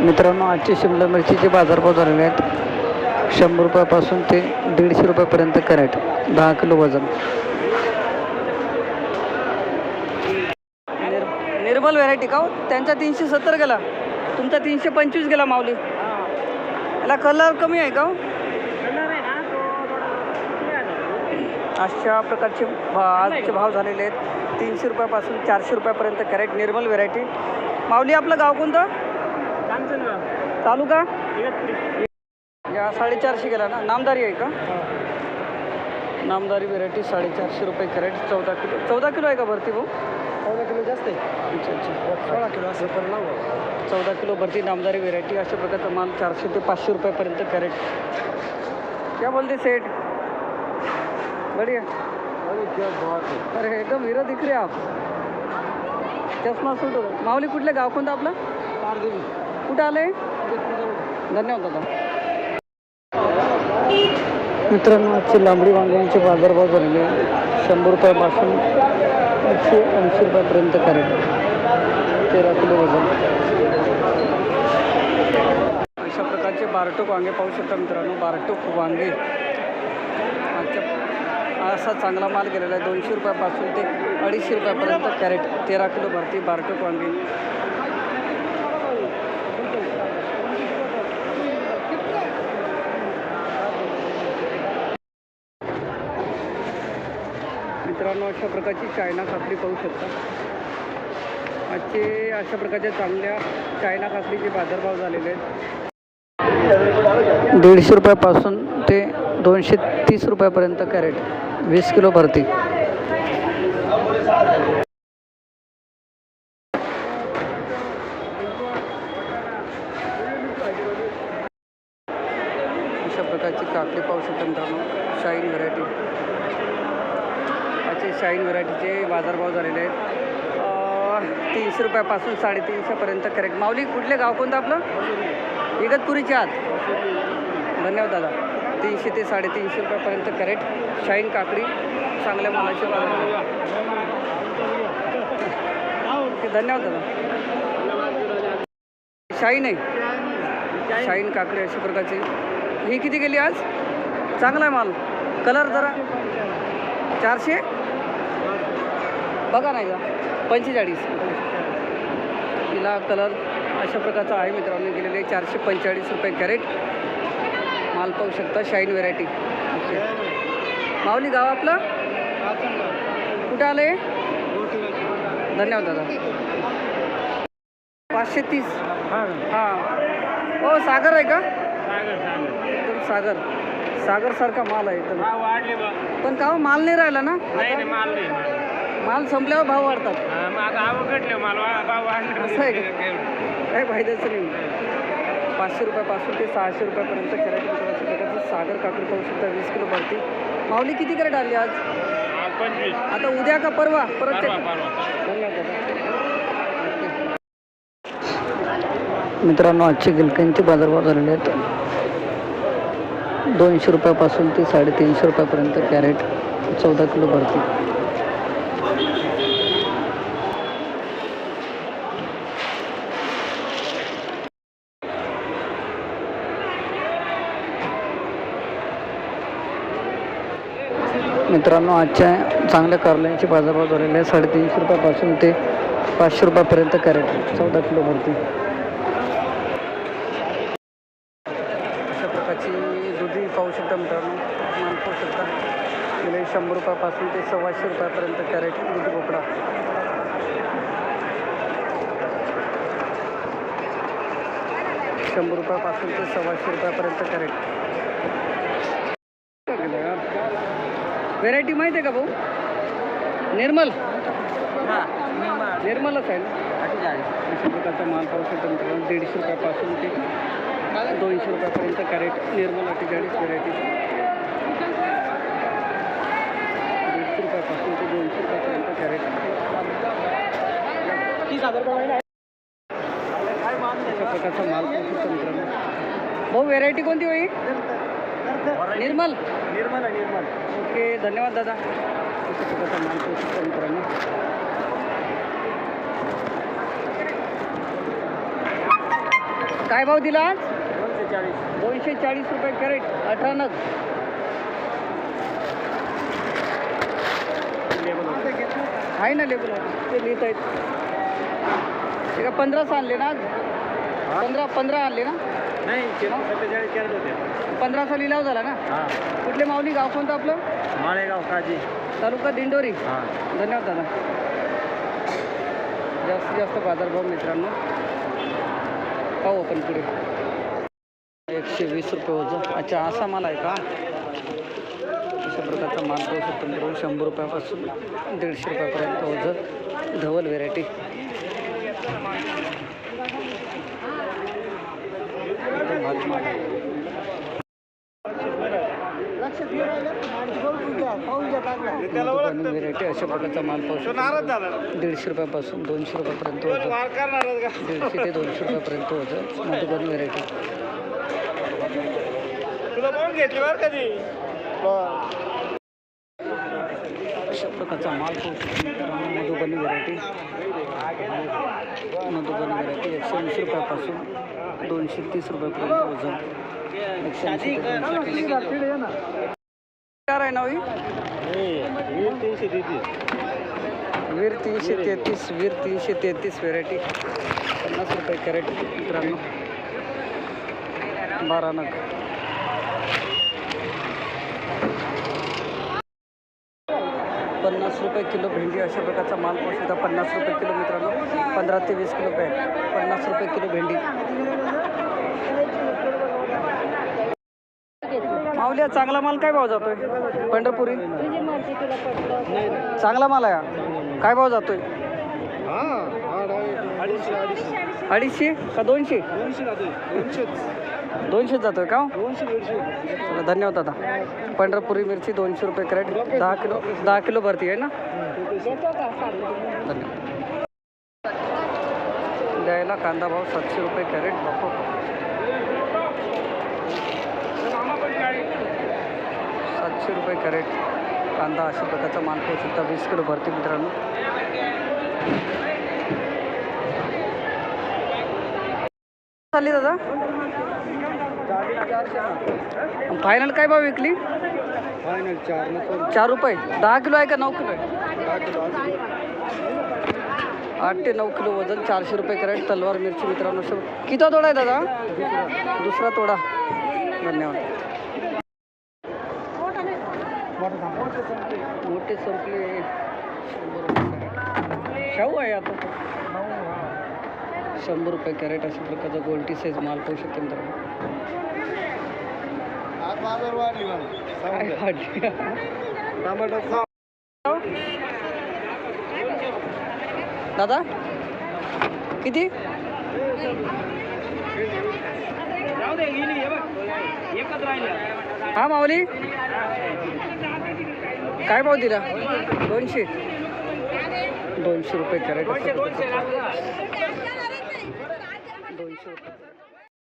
मित्रांनो आजचे शिमला मिरचीचे बाजारभाव झालेले आहेत. शंभर रुपयापासून ते दीडशे रुपयापर्यंत कॅरेट दहा किलो वजन. निर निर्मल व्हरायटी का हो? त्यांचा तीनशे सत्तर गेला. तुमचा तीनशे पंचवीस गेला माऊली. याला कलर कमी आहे का हो? अशा प्रकारचे भा आजचे भाव झालेले आहेत. तीनशे रुपयापासून चारशे रुपयापर्यंत कॅरेट निर्मल व्हरायटी माऊली आपलं गाव कोणतं? तालुका? या साडेचारशे गेला ना? नामदारी आहे का? नामदारी व्हेरायटी साडेचारशे रुपये कॅरेट चौदा किलो. चौदा किलो आहे का भरती भाऊ? चौदा किलो जास्त आहे. अच्छा अच्छा. सोळा किलो असं. पण लावू. चौदा किलो भरती नामदारी व्हेरायटी अशा प्रकारचा माल चारशे ते पाचशे रुपयापर्यंत कॅरेट. क्या बोलते सेठ? बढ़िया. अरे क्या बात आहे अरे एकदम हिरो दिख रहे आप चष्मा सूट माऊली कुठलं गाव कोणतं आपलं? कुठं आलं आहे धन्यवाद दादा. मित्रांनो आजची लांबडी वांग्यांचे बाजारभाव झालेले आहे. शंभर रुपयापासून एकशे ऐंशी रुपयापर्यंत कॅरेट. तेरा किलो वजन. अशा प्रकारचे बारटोक वांगे पाहू शकता मित्रांनो. बारटोक वांगे. आजच्या असा चांगला माल गेलेला आहे. दोनशे रुपयापासून ते अडीचशे रुपयापर्यंत कॅरेट. तेरा किलो भरती बारटोक वांगे. मित्रांनो अशा प्रकारची चायना काकडी पाहू शकता. आजचे अशा प्रकारच्या चांगल्या चायना काकडीचे बाजारभाव झालेले आहेत. दीडशे रुपयापासून ते दोनशे तीस रुपयापर्यंत कॅरेट वीस किलो भरती. अशा प्रकारची काकडी पाहू शकता मित्रांनो शाईन व्हरायटी. असे शाईन व्हरायटीचे बाजारभाव झालेले आहेत. तीनशे रुपयापासून साडेतीनशेपर्यंत करेक्ट माऊली कुठले गाव कोणतं आपलं? इगतपुरीचे आत धन्यवाद दादा. तीनशे ते साडेतीनशे रुपयापर्यंत कॅरेट शाईन काकडी चांगल्या मालाचे बाजार ओके धन्यवाद दादा. शाईन आहे. शाईन काकडी अशा प्रकारची. ही किती गेली आज? चांगला आहे माल. कलर जरा. चारशे? बघा नाही का पंचेचाळीस. तिला कलर अशा प्रकारचा आहे मित्रांनो. गेलेले चारशे पंचेचाळीस रुपये कॅरेट. माल पाहू शकता शाईन व्हेरायटी माऊली गाव आपलं? कुठं आलं? आहे धन्यवाद दादा. पाचशे तीस. हां हो. सागर आहे का? एकदम सागर. सागरसारखा माल आहे एकदम. पण का हो, माल नाही राहिला ना? माल नाही. माल संपल्यावर भाव वाढतात. माल भाव असं आहे का? काही फायद्याचं नाही. पाचशे रुपयापासून ते सहाशे रुपयापर्यंत प्रकारचं सागर काकडी पाहू शकता वीस किलो भरती. माऊली किती कॅरेट आली आज? पंचवीस. आता उद्या का परवा? परत मित्रांनो आजचे गिलक्यांचे बाजारभाव झालेले आहेत. दोनशे रुपयापासून ते साडेतीनशे रुपयापर्यंत कॅरेट चौदा किलो भरती. मित्रांनो आजच्या चांगल्या कारल्यांचे बाजारभाव झालेले आहे. साडेतीनशे रुपयापासून ते पाचशे रुपयापर्यंत कॅरेट चौदा किलो भरती. अशा प्रकारची दुधी पाहू शकता मित्रांनो. मान पाहू शकता गेले शंभर रुपयापासून ते सव्वाशे रुपयापर्यंत कॅरेट दुधी भोपळा शंभर रुपयापासून ते सव्वाशे रुपयापर्यंत कॅरेट. व्हेरायटी माहिती आहे का भाऊ? निर्मल. निर्मलच आहे ना? अशा प्रकारचा माल पाहू शकतो मित्रांनो दीडशे रुपयापासून ते दोनशे रुपयापर्यंत कॅरेट निर्मल अठ्ठेचाळीस व्हेरायटी दीडशे रुपयापासून ते दोनशे रुपयापर्यंत कॅरेट. अशा प्रकारचा माल पाहू शकतो मित्रांनो. भाऊ व्हेरायटी कोणती होई? निर्मल. निर्मल आहे निर्मल. ओके धन्यवाद दादा. मित्रांनो काय भाव दिला आज? दोनशे चाळीस. दोनशे चाळीस रुपये कॅरेट अठरा नग आहे ना लेबल ते लिहित आहेत. ते का पंधराच आणले ना आज? पंधरा पंधरा आणले ना? नाही सत्तेचाळीस कॅरेट होते. पंधराचा लिलाव झाला ना? हां. कुठले माऊली गाव कोणतं आपलं? माळेगाव काजी. तालुका दिंडोरी. हां. धन्यवाद दादा. जास्तीत जास्त बाजारभाव मित्रांनो. पाहू आपण पुढे. एकशे वीस रुपये होतं अच्छा असा माल आहे का? अशा प्रकारचा माल पाहू शकतो मित्रांनो. शंभर रुपयापासून दीडशे रुपयापर्यंत होतं धवल व्हेरायटी एकदम भारी माल आहे. मधुबनी व्हेरायटी अशा प्रकारचा माल पाहू शकतो. दीडशे रुपयापासून दोनशे रुपयापर्यंत होतं. दीडशे ते दोनशे रुपयापर्यंत होतं. मधुबनी व्हेरायटी. तुला पाहून घेतली बरं कधी अशा प्रकारचा माल पाहू शकतो. मित्रांनो मधुबनी व्हेरायटी. मधुबनी व्हेरायटी एकशे ऐंशी रुपयापासून दोनशे तीस रुपयापर्यंत वजन आहे वीर तीनशे तेहतीस वीर तीनशे तेहतीस व्हेरायटी पन्नास रुपये कॅरेट मित्रांनो. बारा नग पन्नास रुपये किलो भेंडी अशा प्रकारचा माल पाहू शकता पन्नास रुपये किलो मित्रांनो. पंधरा ते वीस किलो पॅक. पन्नास रुपये किलो भेंडी. माऊल्या चांगला माल काय भाव जातोय? पंढरपुरी? चांगला माल आहे काय भाव जातोय? अडीचशे? अडीचशे का दोनशे? दोनशे जातोय दोनशेच जातोय का हो? चला, धन्यवाद दादा. पंढरपुरी मिरची दोनशे रुपये कॅरेट दहा किलो दहा किलो भरती आहे ना? धन्यवाद. द्यायला कांदा भाव सातशे रुपये कॅरेट. बापू सातशे रुपये कॅरेट कांदा अशा प्रकारचा माल पाहू शकता वीस किलो भरती मित्रांनो. चालली दादा? फायनल काय भाव विकली? फायनल चार चार रुपये. दहा किलो आहे का नऊ किलो आहे? आठ ते नऊ किलो वजन चारशे रुपये कॅरेट तलवार मिरची मित्रांनो किती तोडा आहे दादा? दुसरा तोडा. धन्यवाद. मोठे संपले. शंभर रुपये कॅरेट शाहू आहे आता तो. शंभर रुपये कॅरेट अशा प्रकारचा गोल्टी साईज माल पाहू शकते मित्रांनो. दादा? किती? जाऊ दे गेली हे बघ. एकच राहिली. हा माऊली? काय भाव दिला? दोनशे. दोनशे रुपये कॅरेट.